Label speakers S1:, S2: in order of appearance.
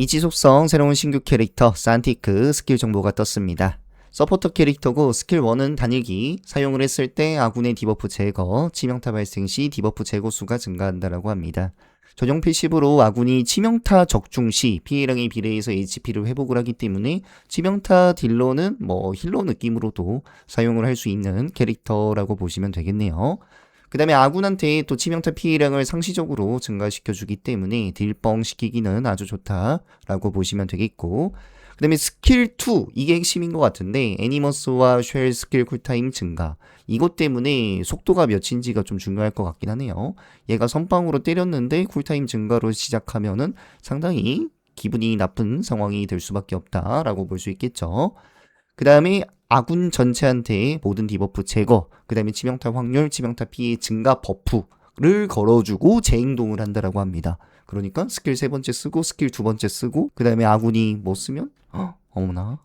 S1: 이 지속성 새로운 신규 캐릭터 산티크 스킬 정보가 떴습니다. 서포터 캐릭터고 스킬 1은 단일기 사용을 했을 때 아군의 디버프 제거, 치명타 발생 시 디버프 제거 수가 증가한다라고 합니다. 전용 패시브로 아군이 치명타 적중 시 피해량에 비례해서 HP를 회복을 하기 때문에 치명타 딜러는 뭐 힐러 느낌으로도 사용을 할 수 있는 캐릭터라고 보시면 되겠네요. 그 다음에 아군한테 또 치명타 피해량을 상시적으로 증가시켜주기 때문에 딜뻥 시키기는 아주 좋다라고 보시면 되겠고 그 다음에 스킬 2 이게 핵심인 것 같은데 애니머스와 쉘 스킬 쿨타임 증가. 이것 때문에 속도가 몇인지가 좀 중요할 것 같긴 하네요. 얘가 선빵으로 때렸는데 쿨타임 증가로 시작하면은 상당히 기분이 나쁜 상황이 될 수밖에 없다라고 볼 수 있겠죠. 그 다음에 아군 전체한테 모든 디버프 제거, 그 다음에 치명타 확률, 치명타 피해 증가 버프를 걸어주고 재행동을 한다라고 합니다. 그러니까 스킬 세 번째 쓰고 스킬 두 번째 쓰고 그 다음에 아군이 뭐 쓰면 헉, 어머나